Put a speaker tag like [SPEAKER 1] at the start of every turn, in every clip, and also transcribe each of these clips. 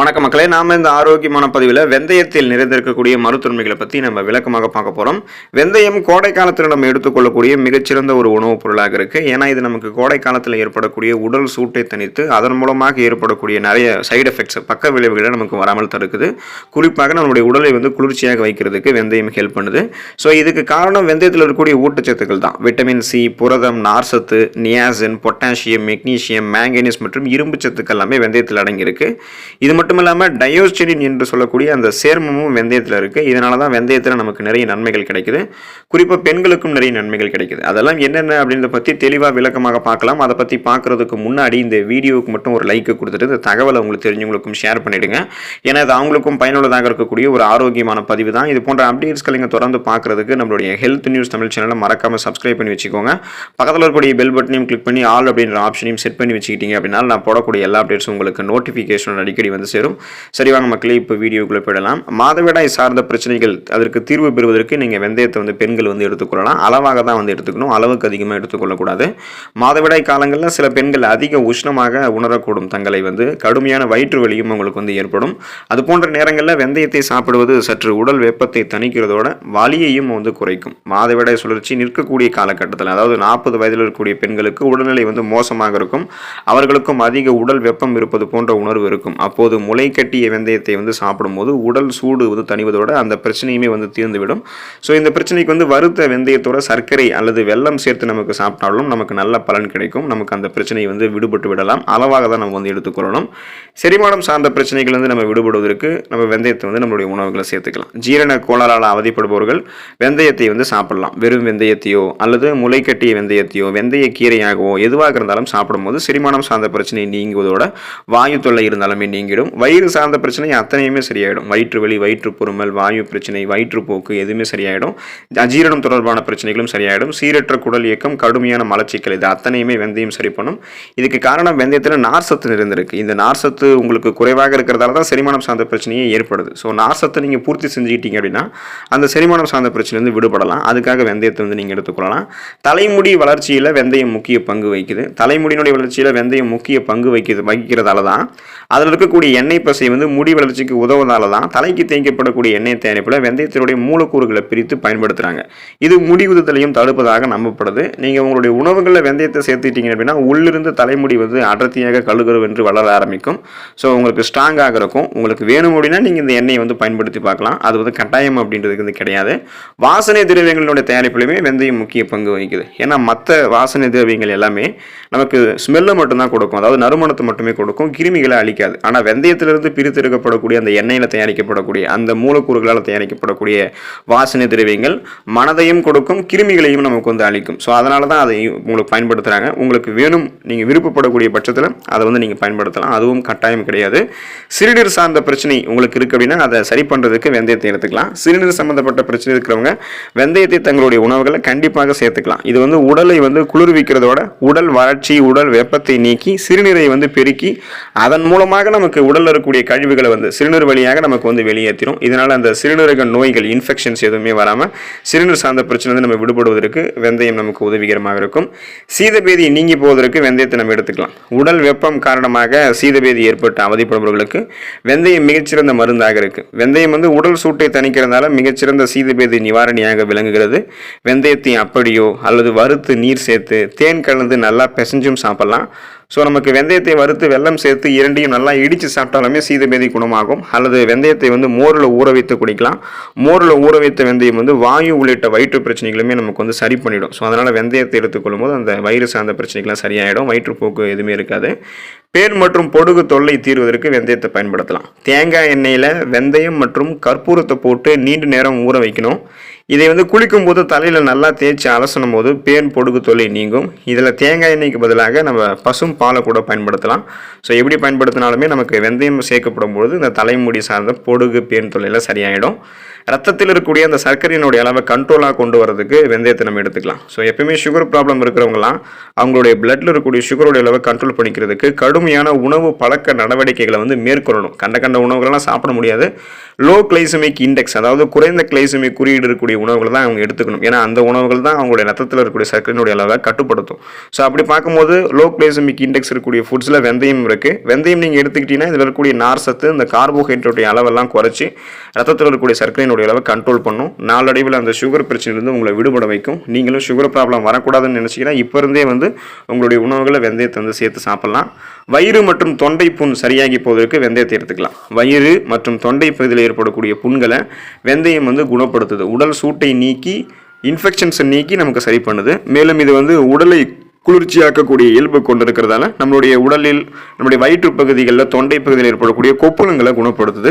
[SPEAKER 1] வணக்க மக்களே நாம இந்த ஆரோக்கியமான பதிவில் வெந்தயத்தில் நிறைந்திருக்கக்கூடிய மருத்துவமைகளை பற்றி நம்ம விளக்கமாக பார்க்க போகிறோம் வெந்தயம் கோடை காலத்தில் நம்ம எடுத்துக்கொள்ளக்கூடிய மிகச்சிறந்த ஒரு உணவுப் பொருளாக இருக்குது ஏன்னா இது நமக்கு கோடை காலத்தில் ஏற்படக்கூடிய உடல் சூட்டை தனித்து அதன் மூலமாக ஏற்படக்கூடிய நிறைய சைடு எஃபெக்ட்ஸ் பக்க விளைவுகளை நமக்கு வராமல் தடுக்குது. குறிப்பாக நம்மளுடைய உடலை வந்து குளிர்ச்சியாக வைக்கிறதுக்கு வெந்தயம் ஹெல்ப் பண்ணுது. ஸோ இதுக்கு காரணம் வெந்தயத்தில் இருக்கக்கூடிய ஊட்டச்சத்துக்கள் தான். விட்டமின் சி புரதம் நார்சத்து நியாசின் பொட்டாசியம் மெக்னீசியம் மேங்கனீஸ் மற்றும் இரும்பு சத்துக்கள் எல்லாமே வெந்தயத்தில் அடங்கியிருக்கு. இது மட்டும் இல்லாமல் டயோஸ்டினின் என்று சொல்லக்கூடிய அந்த சேர்மமும் வெந்தயத்தில் இருக்குது இதனால தான் வெந்தயத்தில் நமக்கு நிறைய நன்மைகள் கிடைக்குது. குறிப்பாக பெண்களுக்கும் நிறைய நன்மைகள் கிடைக்குது. அதெல்லாம் என்னென்ன அப்படின்றத பற்றி தெளிவாக விளக்கமாக பார்க்கலாம். அதை பற்றி பார்க்குறதுக்கு முன்னாடி இந்த வீடியோவுக்கு மட்டும் ஒரு லைக்கு கொடுத்துட்டு இந்த தகவலை உங்களுக்கு தெரிஞ்சவங்களுக்கும் ஷேர் பண்ணிவிடுங்க ஏன்னா அது அவங்களுக்கும் பயனுள்ளதாக இருக்கக்கூடிய ஒரு ஆரோக்கியமான பதிவு தான். இது போன்ற அப்டேட்ஸ்களை நீங்கள் தொடர்ந்து பார்க்குறதுக்கு நம்மளுடைய ஹெல்த் நியூஸ் தமிழ் சேனலை மறக்காமல் சப்ஸ்கிரைப் பண்ணி வச்சுக்கோங்க. பக்கத்தில் இருக்கக்கூடிய பெல் பட்டனையும் கிளிக் பண்ணி ஆல் அப்படின்ற ஆப்ஷனையும் செட் பண்ணி வச்சுக்கிட்டீங்க அப்படின்னா நான் போடக்கூடிய எல்லா அப்டேட்ஸும் உங்களுக்கு நோட்டிஃபிகேஷன் அடிக்கடி வந்து சேரும். சரி வாங்க மக்களே இப்போ வீடியோக்குள்ளே போயிடலாம். மாதவிடாய் சார்ந்த பிரச்சனைகள் அதற்கு தீர்வு பெறுவதற்கு நீங்கள் வெந்தயத்தை வந்து பெண்கள் வந்து எடுத்துக்கொள்ளலாம் அளவாக தான் வந்து எடுத்துக்கணும். அளவுக்கு அதிகமாக எடுத்துக்கொள்ளக்கூடாது மாதவிடாய் காலங்களில் சில பெண்கள் அதிக உஷ்ணமாக உணரக்கூடும் தங்களை வந்து. கடுமையான வயிற்று வலியும் உங்களுக்கு வந்து ஏற்படும். அது போன்ற நேரங்களில் வெந்தயத்தை சாப்பிடுவது சற்று உடல் வெப்பத்தை தணிக்கிறதோட வலியையும் வந்து குறைக்கும். மாதவிடாய் சுழற்சி நிற்கக்கூடிய காலகட்டத்தில் அதாவது நாற்பது வயதில் இருக்கக்கூடிய பெண்களுக்கு உடல்நிலை வந்து மோசமாக இருக்கும். அவர்களுக்கும் அதிக உடல் வெப்பம் இருப்பது போன்ற உணர்வு இருக்கும். அப்போது முளை கட்டிய வெந்தயத்தை வந்து சாப்பிடும்போது உடல் சூடு வந்து தணிவதோட அந்த பிரச்சனையுமே வந்து தீர்ந்துவிடும். ஸோ இந்த பிரச்சனைக்கு வந்து வறுத்த வெந்தயத்தோட சர்க்கரை அல்லது வெல்லம் சேர்த்து நமக்கு சாப்பிட்டாலும் நமக்கு நல்ல பலன் கிடைக்கும். நமக்கு அந்த பிரச்சனை வந்து விடுபட்டு விடலாம். அளவாக தான் நம்ம வந்து எடுத்துக்கொள்ளணும். செரிமானம் சார்ந்த பிரச்சனைகள் வந்து நம்ம விடுபடுவதற்கு நம்ம வெந்தயத்தை வந்து நம்மளுடைய உணவுகளை சேர்த்துக்கலாம். ஜீரண கோளாறால் அவதிப்படுபவர்கள் வெந்தயத்தை வந்து சாப்பிடலாம். வெறும் வெந்தயத்தையோ அல்லது முளை கட்டிய வெந்தயத்தையோ வெந்தய கீரையாகவோ எதுவாக இருந்தாலும் சாப்பிடும்போது செரிமானம் சார்ந்த பிரச்சனை நீங்குவதோட வாயு தொல்லை இருந்தாலுமே நீங்கிடும். வயிறு சார்ந்த பிரச்சனை அத்தனையுமே சரியாயிடும். வயிற்று வலி வயிற்று பொறுமல் வாயு பிரச்சனை வயிற்றுப்போக்கு எதுவுமே சரியாயிடும். அஜீரணம் தொடர்பான பிரச்சனைகளும் சரியாயிடும். சீரற்ற குடல் இயக்கம் கடுமையான மலச்சிக்கல் இது அத்தனையுமே வெந்தயம் சரி பண்ணும். இதுக்கு காரணம் வெந்தயத்தில் நார் சத்து நிறைந்திருக்கு. இந்த நார் சத்து உங்களுக்கு குறைவாக இருக்கிறதால தான் செரிமானம் சார்ந்த பிரச்சனையே ஏற்படுது. ஸோ நார் சத்தை நீங்கள் பூர்த்தி செஞ்சுக்கிட்டீங்க அப்படின்னா அந்த செரிமானம் சார்ந்த பிரச்சனையிலிருந்து விடுபடலாம். அதுக்காக வெந்தயத்தை வந்து நீங்கள் எடுத்துக்கொள்ளலாம். தலைமுடி வளர்ச்சியில் வெந்தயம் முக்கிய பங்கு வகிக்குது. தலைமுடியினுடைய வளர்ச்சியில் வெந்தயம் முக்கிய பங்கு வகிக்கிறது வகிக்கிறதால தான். அதில் இருக்கக்கூடிய எண்ணெய் பசை வந்து முடி வளர்ச்சிக்கு உதவுவதால தான் தலைக்கு தேய்க்கப்படக்கூடிய எண்ணெய் தயாரிப்பில் வெந்தயத்தினுடைய மூலக்கூறுகளை பிரித்து பயன்படுத்துகிறாங்க இது முடி உதுதலையும் தடுப்பதாக நம்பப்படுது. நீங்கள் உங்களுடைய உணவுகளில் வெந்தயத்தை சேர்த்துட்டீங்க அப்படின்னா உள்ளிருந்து தலைமுடி வந்து அடர்த்தியாக கழுகருவென்று வளர ஆரம்பிக்கும். ஸோ உங்களுக்கு ஸ்ட்ராங்காக இருக்கும். உங்களுக்கு வேணும் அப்படின்னா நீங்கள் இந்த எண்ணெயை வந்து பயன்படுத்தி பார்க்கலாம். அது வந்து கட்டாயம் அப்படின்றதுக்கு வந்து கிடையாது. வாசனை திரவியங்களுடைய தயாரிப்புலையுமே வெந்தயம் முக்கிய பங்கு வகிக்குது. ஏன்னா மற்ற வாசனை திரவியங்கள் எல்லாமே நமக்கு ஸ்மெல்லை மட்டும்தான் கொடுக்கும். அதாவது நறுமணத்தை மட்டுமே கொடுக்கும். கிருமிகளை அழிக்காது. ஆனால் வெந்தயத்திலிருந்து பிரித்தெடுக்கப்படக்கூடிய அந்த எண்ணெயில் தயாரிக்கப்படக்கூடிய அந்த மூலக்கூறுகளால் தயாரிக்கப்படக்கூடிய வாசனை திரவியங்கள் மனதையும் கொடுக்கும் கிருமிகளையும் நமக்கு வந்து அளிக்கும். ஸோ அதனால தான் அதை உங்களுக்கு பயன்படுத்துகிறாங்க உங்களுக்கு வேணும் நீங்கள் விருப்பப்படக்கூடிய பட்சத்தில் அதை வந்து நீங்கள் பயன்படுத்தலாம். அதுவும் கட்டாயம் கிடையாது. சிறுநீர் சார்ந்த பிரச்சனை உங்களுக்கு இருக்குது அப்படின்னா அதை சரி பண்ணுறதுக்கு வெந்தயத்தை எடுத்துக்கலாம். சிறுநீர் சம்மந்தப்பட்ட பிரச்சனை இருக்கிறவங்க வெந்தயத்தை தங்களுடைய உணவுகளை கண்டிப்பாக சேர்த்துக்கலாம். இது வந்து உடலை வந்து குளிர்விக்கிறதோட உடல் வறட்சி உடல் வெப்பத்தை நீக்கி சிறுநீரை வந்து பெருக்கி அதன் மூலமாக நமக்கு உடல் உடலில் இருக்கக்கூடிய கழிவுகளை வந்து சிறுநீர் வழியாக நமக்கு வந்து வெளியேற்றிடும் இதனால் அந்த சிறுநீரக நோய்கள் இன்ஃபெக்ஷன்ஸ் எதுவுமே வராமல் சிறுநீர் சார்ந்த பிரச்சனை வந்து நம்ம விடுபடுவதற்கு வெந்தயம் நமக்கு உதவிகரமாக இருக்கும். சீதபேதி நீங்கி போவதற்கு வெந்தயத்தை நம்ம எடுத்துக்கலாம். உடல் வெப்பம் காரணமாக சீதபேதி ஏற்பட்ட அவதிப்படுபவர்களுக்கு வெந்தயம் மிகச்சிறந்த மருந்தாக இருக்குது வெந்தயம் வந்து உடல் சூட்டை தணிக்கிறதுனால மிகச்சிறந்த சீதபேதி நிவாரணியாக விளங்குகிறது. வெந்தயத்தை அப்படியோ அல்லது வறுத்து நீர் சேர்த்து தேன் கலந்து நல்லா பிசைஞ்சும் சாப்பிடலாம். ஸோ நமக்கு வெந்தயத்தை வறுத்து வெல்லம் சேர்த்து இரண்டையும் நல்லா இடித்து சாப்பிட்டாலுமே சீதபேதி குணமாகும். அல்லது வெந்தயத்தை வந்து மோரில் ஊற வைத்து குடிக்கலாம். மோரில் ஊற வைத்த வெந்தயம் வந்து வாயு உள்ளிட்ட வயிற்று பிரச்சனைகளுமே நமக்கு வந்து சரி பண்ணிடும். ஸோ அதனால் வெந்தயத்தை எடுத்துக்கொள்ளும் போது அந்த வயிறு சார்ந்த பிரச்சனைகள்லாம் சரியாயிடும். வயிற்றுப்போக்கு எதுவுமே இருக்காது. பேன் மற்றும் பொடுகு தொல்லை தீர்வதற்கு வெந்தயத்தை பயன்படுத்தலாம். தேங்காய் எண்ணெயில் வெந்தயம் மற்றும் கற்பூரத்தை போட்டு நீண்ட நேரம் ஊற வைக்கணும். இதை வந்து குளிக்கும் போது தலையில் நல்லா தேய்ச்சி அலசணும் போது பேன் பொடுகு தொல்லை நீங்கும். இதில் தேங்காய் எண்ணெய்க்கு பதிலாக நம்ம பசும் பாலை கூட பயன்படுத்தலாம். ஸோ எப்படி பயன்படுத்தினாலுமே நமக்கு வெந்தயம் சேர்க்கப்படும் பொழுது இந்த தலைமுடி சார்ந்த பொடுகு பேன் தொல்லையில் சரியாயிடும். ரத்தத்தில் இருக்கக்கூடிய அந்த சர்க்கரையினுடைய அளவை கண்ட்ரோலாக கொண்டு வரதுக்கு வெந்தயத்தை நம்ம எடுத்துக்கலாம். ஸோ எப்பயுமே சுகர் ப்ராப்ளம் இருக்கிறவங்களாம் அவங்களுடைய பிளட்டில் இருக்கக்கூடிய சுகருடைய அளவை கண்ட்ரோல் பண்ணிக்கிறதுக்கு கடுமையான உணவு பழக்க நடவடிக்கைகளை வந்து மேற்கொள்ளணும். கண்ட கண்ட உணவுகளெல்லாம் சாப்பிட முடியாது. லோ கிளைசமிக் இண்டெக்ஸ் அதாவது குறைந்த கிளைசமிக் குறியீடு இருக்கக்கூடிய உணவுகளை தான் அவங்க எடுத்துக்கணும். ஏன்னா அந்த உணவுகள் தான் அவங்களுடைய ரத்தத்தில் இருக்கக்கூடிய சர்க்கரையினுடைய அளவை கட்டுப்படுத்தும். ஸோ அப்படி பார்க்கும்போது லோ கிளைசமிக் இண்டெக்ஸ் இருக்கக்கூடிய ஃபுட்ஸில் வெந்தயம் இருக்குது வெந்தயம் நீங்கள் எடுத்துக்கிட்டீங்கன்னா இதில் இருக்கக்கூடிய நார் சத்து இந்த கார்போஹைட்ரேட்டுடைய அளவெல்லாம் குறைச்சி ரத்தத்தில் இருக்கக்கூடிய சர்க்கரையினுடைய அளவை கண்ட்ரோல் பண்ணும். நாளடைவில் அந்த சுகர் பிரச்சனையிலிருந்து உங்களை விடுபட வைக்கும். நீங்களும் சுகர் ப்ராப்ளம் வரக்கூடாதுன்னு நினச்சிங்கன்னா இப்போ இருந்தே வந்து உங்களுடைய உணவுகளை வெந்தயத்தை வந்து சேர்த்து சாப்பிட்லாம். வயிறு மற்றும் தொண்டை புண் சரியாகி போவதற்கு வெந்தயத்தை எடுத்துக்கலாம். வயிறு மற்றும் தொண்டை பகுதியில் ஏற்படக்கூடிய புண்களை வெந்தயம் வந்து குணப்படுத்துது. உடல் சூட்டை நீக்கி இன்ஃபெக்ஷன்ஸை நீக்கி நமக்கு சரி பண்ணுது. மேலும் இது வந்து உடலை குளிர்ச்சியாக்கக்கூடிய இயல்பு கொண்டிருக்கிறதால நம்மளுடைய உடலில் நம்முடைய வயிற்று பகுதிகளில் தொண்டை பகுதியில் ஏற்படக்கூடிய கொப்புளங்களை குணப்படுத்துது.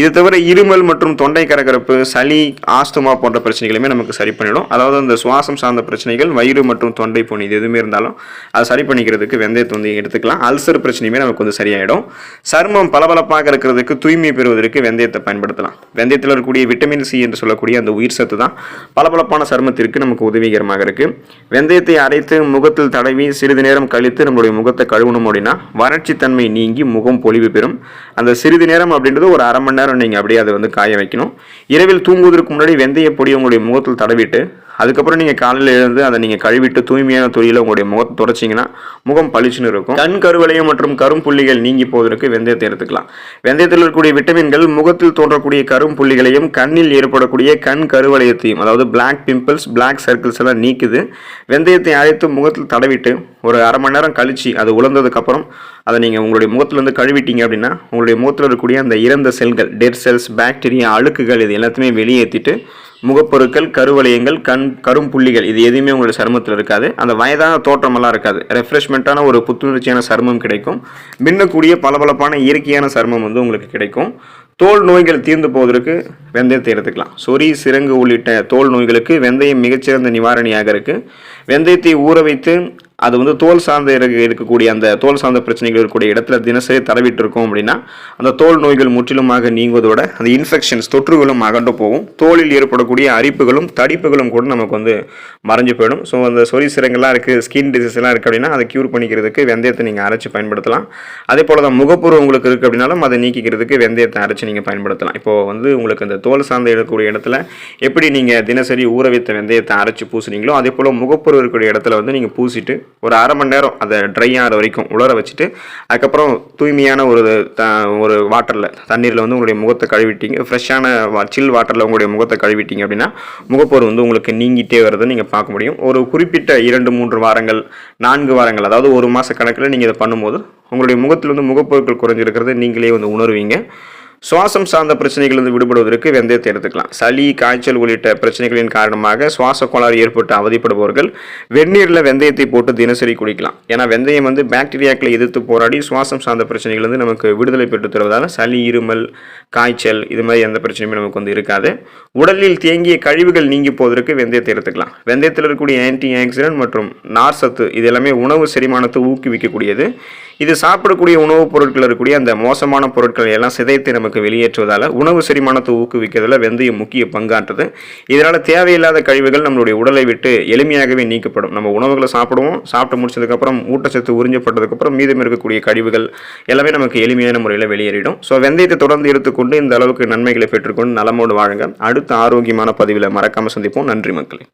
[SPEAKER 1] இது தவிர இருமல் மற்றும் தொண்டை கரகரப்பு சளி ஆஸ்துமா போன்ற பிரச்சனைகளுமே நமக்கு சரி பண்ணிடும். அதாவது அந்த சுவாசம் சார்ந்த பிரச்சனைகள் வயிறு மற்றும் தொண்டை புண் இது எதுவுமே இருந்தாலும் அதை சரி பண்ணிக்கிறதுக்கு வெந்தயத்தை வந்து எடுத்துக்கலாம். அல்சர் பிரச்சனையுமே நமக்கு வந்து சரியாயிடும். சர்மம் பளபளப்பாக இருக்கிறதுக்கு தூய்மை பெறுவதற்கு வெந்தயத்தை பயன்படுத்தலாம். வெந்தயத்தில் இருக்கக்கூடிய விட்டமின் சி என்று சொல்லக்கூடிய அந்த உயிர் சத்து தான் பளபளப்பான சருமத்திற்கு நமக்கு உதவிகரமாக இருக்குது வெந்தயத்தை அரைத்து முகத்தில் தடவி சிறிது நேரம் கழித்து நம்மளுடைய முகத்தை கழுவணும் அப்படின்னா வறட்சித்தன்மை நீங்கி முகம் பொலிவு பெறும். அந்த சிறிது நேரம் அப்படின்றது ஒரு அரை மணி நேரம் நீங்கள் அப்படியே அதை வந்து காய வைக்கணும். இரவில் தூங்குவதற்கு முன்னாடி வெந்தய பொடி உங்களுடைய முகத்தில் தடவிட்டு அதுக்கப்புறம் நீங்கள் காலையில் எழுந்து அதை நீங்கள் கழுவிட்டு தூய்மையான துணியில் உங்களுடைய முகத்தை தொடச்சிங்கன்னா முகம் பளிச்சுன்னு இருக்கும். கண் கருவளையம் மற்றும் கரும்புள்ளிகள் நீங்கி போவதற்கு வெந்தயத்தை எடுத்துக்கலாம். வெந்தயத்தில் இருக்கக்கூடிய விட்டமின்கள் முகத்தில் தோன்றக்கூடிய கரும்புள்ளிகளையும் கண்ணில் ஏற்படக்கூடிய கண் கருவளையத்தையும் அதாவது பிளாக் பிம்பிள்ஸ் பிளாக் சர்க்கிள்ஸ் எல்லாம் நீக்குது. வெந்தயத்தை அழைத்து முகத்தில் தடவிட்டு ஒரு அரை மணி நேரம் கழிச்சு அது உலர்ந்ததுக்கப்புறம் அதை நீங்கள் உங்களுடைய முகத்துலேருந்து கழுவிட்டீங்க அப்படின்னா உங்களுடைய முகத்தில் இருக்கக்கூடிய அந்த இறந்த செல்கள் டெட் செல்ஸ் பாக்டீரியா அழுக்குகள் இது எல்லாத்தையுமே வெளியேற்றிட்டு முகப்பொருட்கள் கருவளையங்கள் கண் கரும்புள்ளிகள் இது எதுவுமே உங்களுடைய சருமத்தில் இருக்காது. அந்த வயதான தோற்றமெல்லாம் இருக்காது. ரெஃப்ரெஷ்மெண்ட்டான ஒரு புத்துணர்ச்சியான சருமம் கிடைக்கும். மின்னக்கூடிய பளபளப்பான இயற்கையான சருமம் வந்து உங்களுக்கு கிடைக்கும். தோல் நோய்கள் தீர்ந்து போவதற்கு வெந்தயத்தை எடுத்துக்கலாம். சொறி சிறங்கு உள்ளிட்ட தோல் நோய்களுக்கு வெந்தயம் மிகச்சிறந்த நிவாரணியாக இருக்குது வெந்தயத்தை ஊற வைத்து அது வந்து தோல் சார்ந்த இருக்கக்கூடிய அந்த தோல் சார்ந்த பிரச்சனைகள் இருக்கக்கூடிய இடத்துல தினசரி தடவிட்டு இருக்கோம் அப்படின்னா அந்த தோல் நோய்கள் முற்றிலுமாக நீங்குவதோட அந்த இன்ஃபெக்ஷன்ஸ் தொற்றுகளும் அகண்டு போகும். தோலில் ஏற்படக்கூடிய அரிப்புகளும் தடிப்புகளும் கூட நமக்கு வந்து மறைஞ்சு போயிடும். ஸோ அந்த சொறி சிரங்கெல்லாம் இருக்குது ஸ்கின் டிசீஸ்லாம் இருக்குது அப்படின்னா அதை க்யூர் பண்ணிக்கிறதுக்கு வெந்தயத்தை நீங்கள் அரைச்சி பயன்படுத்தலாம். அதே போல் தான் முகப்பூர்வம் உங்களுக்கு இருக்குது அப்படின்னாலும் அதை நீக்கிக்கிறதுக்கு வெந்தயத்தை அரைச்சி நீங்கள் பயன்படுத்தலாம். இப்போது வந்து உங்களுக்கு அந்த தோல் சார்ந்த இருக்கக்கூடிய இடத்துல எப்படி நீங்கள் தினசரி ஊற வைத்த வெந்தயத்தை அரைச்சி பூசுனீங்களோ அதே போல் முகப்பூர்வம் இருக்கக்கூடிய இடத்துல வந்து நீங்கள் பூசிட்டு ஒரு அரை மணி நேரம் அதை ட்ரை ஆகிற வரைக்கும் உலர வச்சுட்டு அதுக்கப்புறம் தூய்மையான ஒரு த ஒரு வாட்டரில் தண்ணீரில் வந்து உங்களுடைய முகத்தை கழுவிட்டீங்க. ஃப்ரெஷ்ஷான சில் வாட்டரில் உங்களுடைய முகத்தை கழுவிட்டீங்க அப்படின்னா முகப்போர் வந்து உங்களுக்கு நீங்கிட்டே வருதுன்னு நீங்கள் பார்க்க முடியும். ஒரு குறிப்பிட்ட இரண்டு மூன்று வாரங்கள் நான்கு வாரங்கள் அதாவது ஒரு மாத கணக்கில் நீங்கள் இதை பண்ணும்போது உங்களுடைய முகத்தில் வந்து முகப்பொருட்கள் குறைஞ்சிருக்கிறது நீங்களே வந்து உணர்வீங்க. சுவாசம் சார்ந்த பிரச்சனைகளிலிருந்து விடுபடுவதற்கு வெந்தயத்தை எடுத்துக்கலாம் சளி காய்ச்சல் உள்ளிட்ட பிரச்சனைகளின் காரணமாக சுவாச கோளாறு ஏற்பட்டு அவதிப்படுபவர்கள் வெந்நீரில் வெந்தயத்தை போட்டு தினசரி குடிக்கலாம். ஏன்னா வெந்தயம் வந்து பாக்டீரியாக்களை எதிர்த்து போராடி சுவாசம் சார்ந்த பிரச்சனைகள் வந்து நமக்கு விடுதலை பெற்று தருவதால் சளி இருமல் காய்ச்சல் இது மாதிரி எந்த பிரச்சனையுமே நமக்கு வந்து இருக்காது. உடலில் தேங்கிய கழிவுகள் நீங்கி போவதற்கு வெந்தயத்தை எடுத்துக்கலாம் வெந்தயத்தில் இருக்கக்கூடிய ஆன்டி ஆக்சிடென்ட் மற்றும் நார் சத்து இது எல்லாமே உணவு செரிமானத்தை ஊக்குவிக்கக்கூடியது. இது சாப்பிடக்கூடிய உணவுப் பொருட்கள் இருக்கக்கூடிய அந்த மோசமான பொருட்களை எல்லாம் சிதைத்து நமக்கு வெளியேற்றுவதால் உணவு செரிமானத்தை ஊக்குவிக்கிறதுல வெந்தயம் முக்கிய பங்காற்றுது. இதனால் தேவையில்லாத கழிவுகள் நம்மளுடைய உடலை விட்டு எளிமையாகவே நீக்கப்படும். நம்ம உணவுகளை சாப்பிடுவோம் சாப்பிட்டு முடிச்சதுக்கப்புறம் ஊட்டச்சத்து உறிஞ்சப்பட்டதுக்கப்புறம் மீதம் இருக்கக்கூடிய கழிவுகள் எல்லாமே நமக்கு எளிமையான முறையில் வெளியேறிடும். ஸோ வெந்தயத்தை தொடர்ந்து எடுத்துக்கொண்டு இந்த அளவுக்கு நன்மைகளை பெற்றுக்கொண்டு நலமோடு வாழுங்க. அடுத்த ஆரோக்கியமான பதிவில் மறக்காமல் சந்திப்போம். நன்றி மக்களே.